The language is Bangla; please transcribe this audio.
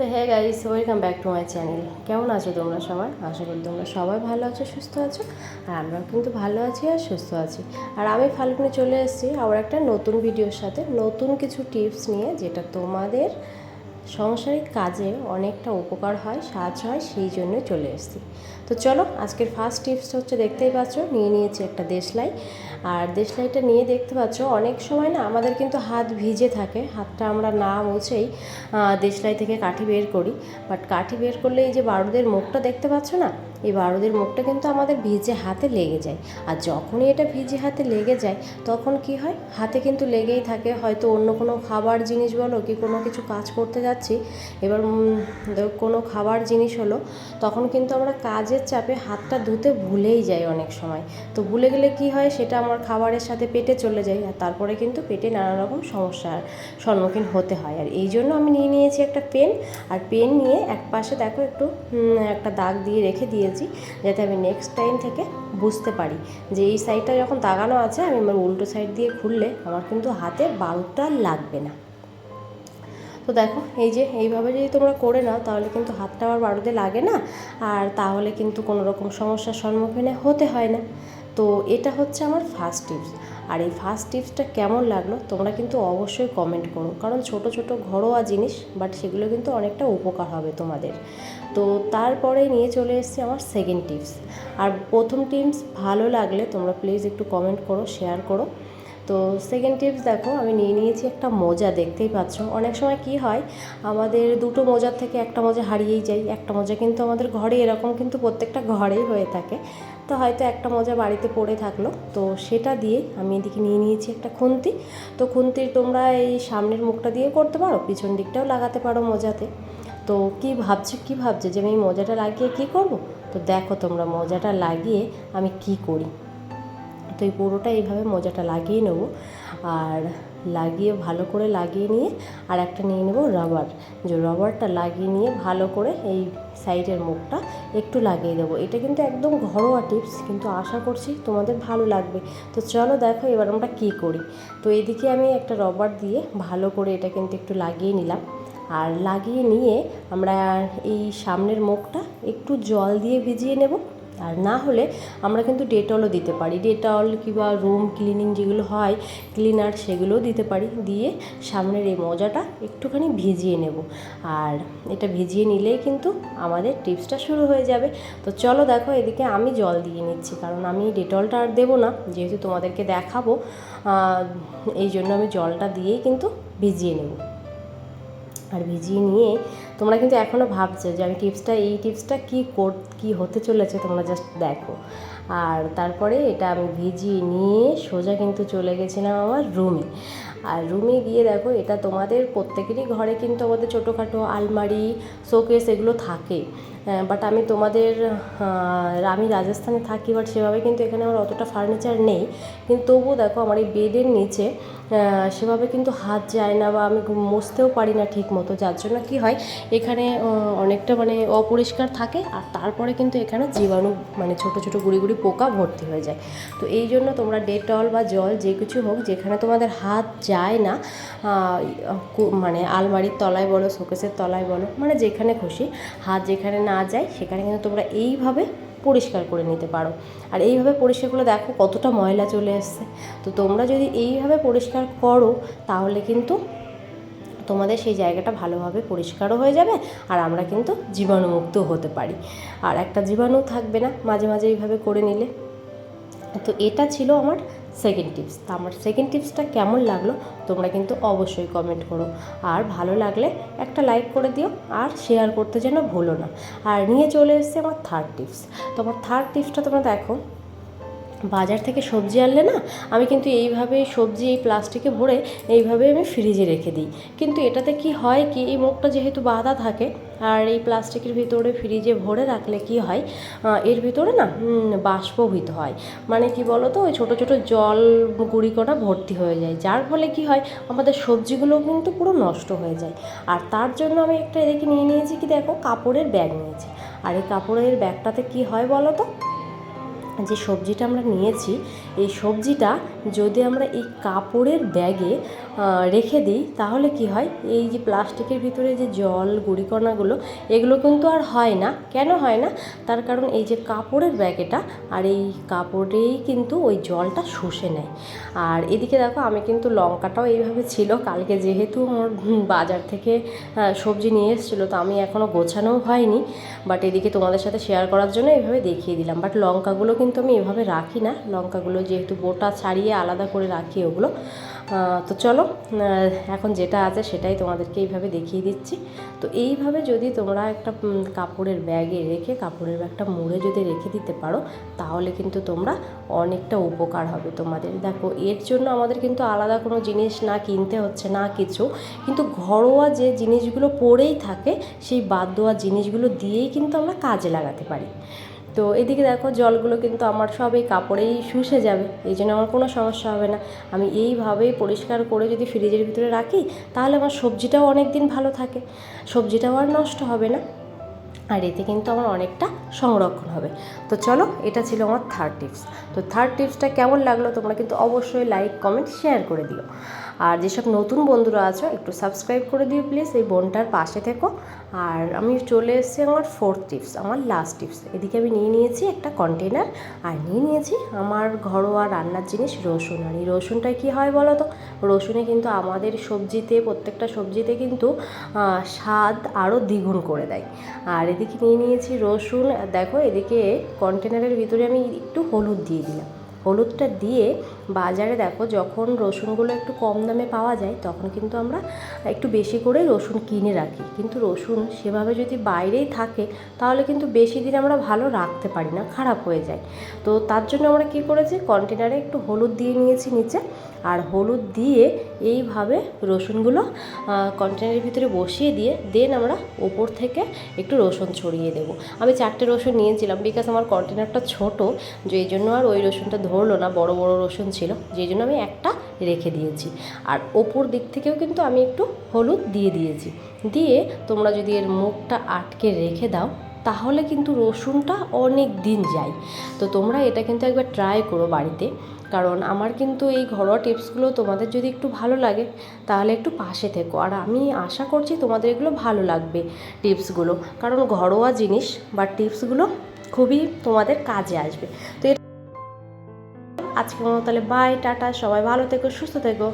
তো হ্যাঁ guys welcome back to my channel কেমন আছো তোমরা সবাই? আশা করি তোমরা সবাই ভালো আছো, সুস্থ আছো, আর আমরাও কিন্তু ভালো আছি আর সুস্থ আছি। আর আমি ফাল্গুনে চলে এসেছি আবার একটা নতুন ভিডিওর সাথে নতুন কিছু টিপস নিয়ে, যেটা তোমাদের সংসারিক কাজে অনেকটা উপকার হয়, সাহায্য হয়, সেই জন্য চলে এসেছি। তো চলো, আজকের ফার্স্ট টিপস হচ্ছে দেখতেই পাচ্ছ, নিয়ে নিয়েছি একটা দেশলাই। আর দেশলাইটা নিয়ে দেখতে পাচ্ছ, অনেক সময় না আমাদের কিন্তু হাত ভিজে থাকে, হাতটা আমরা না মুছেই দেশলাই থেকে কাঠি বের করি। বাট কাঠি বের করলে এই যে বারুদের মুখটা দেখতে পাচ্ছ না? এই বারুদের মুখটা কিন্তু আমাদের ভিজে হাতে লেগে যায়। আর যখনই এটা ভিজে হাতে লেগে যায়, তখন কি হয়? হাতে কিন্তু লেগেই থাকে। হয়তো অন্য কোনো খাবার জিনিস বলো কি কোনো কিছু কাজ করতে যাচ্ছি, এবার কোনো খাবার জিনিস হলো, তখন কিন্তু আমরা কাজের চাপে হাতটা ধুতে ভুলেই যাই অনেক সময়। তো ভুলে গেলে কি হয়? সেটা আমার খাবারের সাথে পেটে চলে যায়, আর তারপরে কিন্তু পেটে নানা রকম সমস্যার সম্মুখীন হতে হয়। আর এই জন্য আমি নিয়ে নিয়েছি একটা পেন, আর পেন নিয়ে এক পাশে দেখো একটু একটা দাগ দিয়ে রেখে দিয়েছি যাতে আমি নেক্সট টাইম থেকে বুঝতে পারি যে এই সাইডটা যখন দাগানো আছে, আমি আমার উল্টো সাইড দিয়ে খুললে আমার কিন্তু হাতে বারুদটা লাগবে না। তো দেখো, এই যে এইভাবে যদি তোমরা করে নাও, তাহলে কিন্তু হাতটা আবার বারোতে লাগে না, আর তাহলে কিন্তু কোনো রকম সমস্যার সম্মুখীন হতে হয় না। তো এটা হচ্ছে আমার ফার্স্ট টিপস আর এই ফার্স্ট টিপসটা কেমন লাগল তোমরা কিন্তু অবশ্যই কমেন্ট করো। কারণ ছোট ছোট ঘরোয়া জিনিস বাট সেগুলো কিন্তু অনেকটা উপকার হবে তোমাদের। তো তারপরে নিয়ে চলে এসেছি আমার সেকেন্ড টিপস আর প্রথম টিপস ভালো লাগলে তোমরা প্লিজ একটু কমেন্ট করো শেয়ার করো। তো সেকেন্ড টিপস দেখো, আমি নিয়ে নিয়েছি একটা মোজা, দেখতেই পাচ্ছ। অনেক সময় কি হয়, আমাদের দুটো মোজার থেকে একটা মোজা হারিয়েই যায় একটা মোজা কিন্তু আমাদের ঘরে এরকম কিন্তু প্রত্যেকটা ঘরেই হয়ে থাকে। তো হয়তো একটা মোজা বাড়িতে পড়ে থাকল, তো সেটা দিয়ে আমি এদিকে নিয়ে নিয়েছি একটা খুন্তি। তো খুন্তির তোমরা এই সামনের মুখটা দিয়ে করতে পারো, পিছন দিকটাও লাগাতে পারো মোজাতে। তো কি ভাবছ কি ভাবছ যে আমি মোজাটা লাগিয়ে কি করব? তো দেখো তোমরা মোজাটা লাগিয়ে আমি কি করি। তো এই পুরোটা এইভাবে মোজাটা লাগিয়ে নেব। আর লাগিয়ে, ভালো করে লাগিয়ে নিয়ে আর একটা নিয়ে নেব রাবার যে রাবারটা লাগিয়ে নিয়ে ভালো করে এই সাইডের মুখটা একটু লাগিয়ে দেবো। এটা কিন্তু একদম ঘরোয়া টিপস কিন্তু আশা করছি তোমাদের ভালো লাগবে। তো চলো দেখো এবার আমরা কী করি। তো এদিকে আমি একটা রবার দিয়ে ভালো করে এটা কিন্তু একটু লাগিয়ে নিলাম। আর লাগিয়ে নিয়ে আমরা এই সামনের মুখটা একটু জল দিয়ে ভিজিয়ে নেব। আর না হলে আমরা কিন্তু ডেটলও দিতে পারি। ডেটল কিংবা রুম ক্লিনিং যেগুলো হয়, ক্লিনার সেগুলোও দিতে পারি। দিয়ে সামনের এই মজাটা একটুখানি ভিজিয়ে নেব। আর এটা ভিজিয়ে নিলেই কিন্তু আমাদের টিপসটা শুরু হয়ে যাবে। তো চলো দেখো এদিকে আমি জল দিয়ে নিচ্ছি, কারণ আমি ডেটলটা আর দেবো না। যেহেতু তোমাদেরকে দেখাবো এই জন্য আমি জলটা দিয়েই কিন্তু ভিজিয়ে নেব। আর ভিজিয়ে নিয়ে তোমরা কিন্তু এখনও ভাবছ যে আমি টিপসটা, এই টিপসটা কী কর কী হতে চলেছে তোমরা জাস্ট দেখো। আর তারপরে এটা আমি ভিজিয়ে নিয়ে সোজা কিন্তু চলে গেছিলাম আমার রুমে আর রুমে গিয়ে দেখো, এটা তোমাদের প্রত্যেকেরই ঘরে কিন্তু আমাদের ছোটোখাটো আলমারি, শোকেস এগুলো থাকে। বাট আমি তোমাদের আমি রাজস্থানে থাকি বাট সেভাবে কিন্তু এখানে আমার অতটা ফার্নিচার নেই। কিন্তু তবুও দেখো, আমার এই বেডের নিচে সেভাবে কিন্তু হাত যায় না বা আমি মুছতেও পারি না ঠিক মতো যার জন্য কি হয়, এখানে অনেকটা মানে অপরিষ্কার থাকে, আর তারপরে কিন্তু এখানে জীবাণু মানে ছোট ছোট গুড়ি গুড়ি পোকা ভর্তি হয়ে যায়। তো এই জন্য তোমরা ডেটল বা জল যে কিছু হোক, যেখানে তোমাদের হাত যায় না মানে আলমারির তলায় বলো, শোকেসের তলায় বলো মানে যেখানে খুশি, হাত যেখানে না যায়, সেখানে কিন্তু তোমরা এইভাবে পরিষ্কার করে নিতে পারো। আর এইভাবে পরিষ্কার করলে দেখো কতটা ময়লা চলে এসছে তো তোমরা যদি এইভাবে পরিষ্কার করো, তাহলে কিন্তু তোমাদের সেই জায়গাটা ভালোভাবে পরিষ্কারও হয়ে যাবে আর আমরা কিন্তু জীবাণুমুক্ত হতে পারি। আর একটা জীবাণু থাকবে না মাঝে মাঝে এইভাবে করে নিলে। তো এটা ছিল আমার সেকেন্ড টিপস তা আমার সেকেন্ড টিপসটা কেমন লাগল তোমরা কিন্তু অবশ্যই কমেন্ট করো। আর ভালো লাগলে একটা লাইক করে দিও, আর শেয়ার করতে যেন ভুলো না। আর নিয়ে চলে এসেছে আমার থার্ড টিপস তো আমার থার্ড টিপসটা তোমরা দেখো, বাজার থেকে সবজি আনলে না, আমি কিন্তু এইভাবে সবজি, এই প্লাস্টিকে ভরে এইভাবে আমি ফ্রিজে রেখে দিই। কিন্তু এটাতে কি হয় কি, এই মুখটা যেহেতু বাঁধা থাকে আর এই প্লাস্টিকের ভিতরে ফ্রিজে ভরে রাখলে কি হয়? এর ভিতরে না বাষ্পভূত হয়। মানে কি বলো তো ওই ছোটো ছোটো জল গুঁড়িকণা ভর্তি হয়ে যায়। যার ফলে কি হয়? আমাদের সবজিগুলো কিন্তু পুরো নষ্ট হয়ে যায়। আর তার জন্য আমি একটা এদিকে নিয়ে নিয়েছি কি দেখো? কাপড়ের ব্যাগ নিয়েছি। আর এই কাপড়ের ব্যাগটাতে কি হয় বলো তো যে সবজিটা আমরা নিয়েছি এই সবজিটা যদি আমরা এই কাপড়ের ব্যাগে রেখে দিই, তাহলে কি হয়? এই যে প্লাস্টিকের ভিতরে যে জল, গুঁড়িকণাগুলো, এগুলো কিন্তু আর হয় না। কেন হয় না? তার কারণ এই যে কাপড়ের ব্যাগ এটা আর এই কাপড়েই কিন্তু ওই জলটা শুষে নেয়। আর এদিকে দেখো, আমি কিন্তু লঙ্কাটাও এইভাবে ছিল। কালকে যেহেতু আমার বাজার থেকে সবজি নিয়ে এসেছিল, তো আমি এখনও গোছানোও হয়নি। বাট এদিকে তোমাদের সাথে শেয়ার করার জন্য এইভাবে দেখিয়ে দিলাম। বাট লঙ্কাগুলো কিন্তু আমি এভাবে রাখি না। লঙ্কাগুলো যেহেতু বোটা ছাড়িয়ে আলাদা করে রাখি ওগুলো। তো চলো এখন যেটা আছে সেটাই তোমাদেরকে এইভাবে দেখিয়ে দিচ্ছি। তো এইভাবে যদি তোমরা একটা কাপড়ের ব্যাগে রেখে, কাপড়ের ব্যাগটা মুড়ে যদি রেখে দিতে পারো, তাহলে কিন্তু তোমরা অনেকটা উপকার হবে তোমাদের। দেখো, এর জন্য আমাদের কিন্তু আলাদা কোনো জিনিস না কিনতে হচ্ছে, না কিছু। কিন্তু ঘরোয়া যে জিনিসগুলো পড়েই থাকে, সেই বাদ দেওয়া জিনিসগুলো দিয়েই কিন্তু আমরা কাজে লাগাতে পারি। তো এদিকে দেখো জলগুলো কিন্তু আমার সব এই কাপড়েই শুষে যাবে, এই জন্য আমার কোনো সমস্যা হবে না। আমি এইভাবেই পরিষ্কার করে যদি ফ্রিজের ভিতরে রাখি, তাহলে আমার সবজিটাও অনেক দিন ভালো থাকে। সবজিটাও আর নষ্ট হবে না। আর এতে কিন্তু আমার অনেকটা সংরক্ষণ হবে। তো চলো, এটা ছিল আমার থার্ড টিপস তো থার্ড টিপসটা কেমন লাগল তোমরা কিন্তু অবশ্যই লাইক কমেন্ট শেয়ার করে দিও। আর যেসব নতুন বন্ধুরা আছো, একটু সাবস্ক্রাইব করে দিও প্লিজ এই বোনটার পাশে থেকো। আর আমি চলে এসেছি আমার ফোর্থ টিপস আমার লাস্ট টিপস এদিকে আমি নিয়ে নিয়েছি একটা কন্টেনার আর নিয়ে নিয়েছি আমার ঘরোয়া রান্নার জিনিস রসুন। আর এই রসুনটা কী হয় বলো তো রসুনে কিন্তু আমাদের সবজিতে, প্রত্যেকটা সবজিতে কিন্তু স্বাদ আরও দ্বিগুণ করে দেয়। আর এদিকে নিয়ে নিয়েছি রসুন। দেখো এদিকে কন্টেনারের ভিতরে আমি একটু হলুদ দিয়ে দিলাম। হলুদটা দিয়ে বাজারে দেখো, যখন রসুনগুলো একটু কম দামে পাওয়া যায়, তখন কিন্তু আমরা একটু বেশি করে রসুন কিনে রাখি। কিন্তু রসুন সেভাবে যদি বাইরেই থাকে, তাহলে কিন্তু বেশি দিন আমরা ভালো রাখতে পারি না, খারাপ হয়ে যায়। তো তার জন্য আমরা কি করেছি কন্টেনারে একটু হলুদ দিয়ে নিয়েছি নিচে। আর হলুদ দিয়ে এইভাবে রসুনগুলো কন্টেনারের ভিতরে বসিয়ে দিয়ে দেন আমরা ওপর থেকে একটু রসুন ছড়িয়ে দেবো। আমি চারটে রসুন নিয়েছিলাম বিকজ আমার কন্টেনারটা ছোট যে জন্য আর ওই রসুনটা ধরলো না, বড় বড় রসুন ছিল, যেই জন্য আমি একটা রেখে দিয়েছি। আর ওপর দিক থেকেও কিন্তু আমি একটু হলুদ দিয়ে দিয়েছি। দিয়ে তোমরা যদি এর মুখটা আটকে রেখে দাও তাহলে কিন্তু রসুনটা অনেক দিন যায়। তো তোমরা এটা কিন্তু একবার ট্রাই করো বাড়িতে। কারণ আমার কিন্তু এই ঘরোয়া টিপসগুলো তোমাদের যদি একটু ভালো লাগে, তাহলে একটু পাশে থেকো। আর আমি আশা করছি তোমাদের এগুলো ভালো লাগবে টিপসগুলো কারণ ঘরোয়া জিনিস বা টিপসগুলো খুবই তোমাদের কাজে আসবে। তো এটা আজকের মতো তাহলে বাই টাটা, সবাই ভালো থেকো, সুস্থ থেকো।